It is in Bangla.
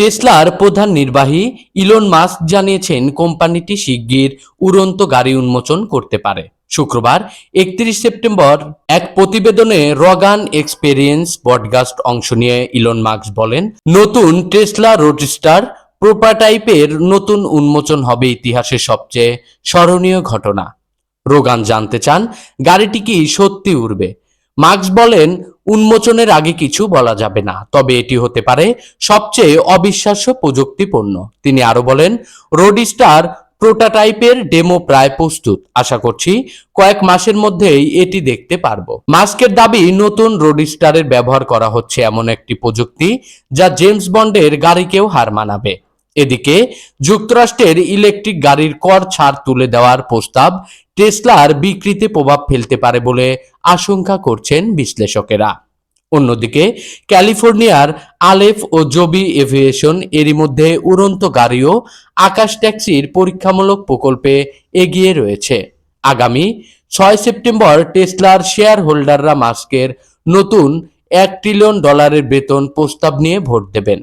টেসলার প্রধান নির্বাহী ইলন মাস্ক জানিয়েছেন, কোম্পানিটি শিগগির উড়ন্ত গাড়ি উন্মোচন করতে পারে। শুক্রবার, একত্রিশ সেপ্টেম্বর, এক প্রতিবেদনে রগান এক্সপেরিয়েন্স পডকাস্ট অংশ নিয়ে ইলন মাস্ক বলেন, নতুন টেসলা রোডস্টার প্রোটোটাইপের নতুন উন্মোচন হবে ইতিহাসের সবচেয়ে স্মরণীয় ঘটনা। রোগান জানতে চান, গাড়িটি কি সত্যি উড়বে? মার্কস বলেন, উন্মোচনের আগে কিছু বলা যাবে না, তবে এটি হতে পারে সবচেয়ে অবিশ্বাস্য প্রযুক্তিপূর্ণ তিনি আরও বলেন রোডিস্টার প্রোটোটাইপের ডেমো প্রায় প্রস্তুত। আশা করছি কয়েক মাসের মধ্যেই এটি দেখতে পারব। মাস্কের দাবি, নতুন রোডিস্টারের ব্যবহার করা হচ্ছে এমন একটি প্রযুক্তি যা জেমস বন্ডের গাড়িকেও হার মানাবে। এদিকে যুক্তরাষ্ট্রের ইলেকট্রিক গাড়ির কর ছাড় তুলে দেওয়ার প্রস্তাব টেসলার বিক্রিতে প্রভাব ফেলতে পারে বলে আশঙ্কা করছেন বিশ্লেষকেরা। অন্যদিকে ক্যালিফোর্নিয়ার আলেফ ও জবি এভিয়েশন এরই মধ্যে উড়ন্ত গাড়িও আকাশ ট্যাক্সির পরীক্ষামূলক প্রকল্পে এগিয়ে রয়েছে। আগামী ছয় সেপ্টেম্বর টেসলার শেয়ার হোল্ডাররা মাস্কের নতুন এক ট্রিলিয়ন ডলারের বেতন প্রস্তাব নিয়ে ভোট দেবেন।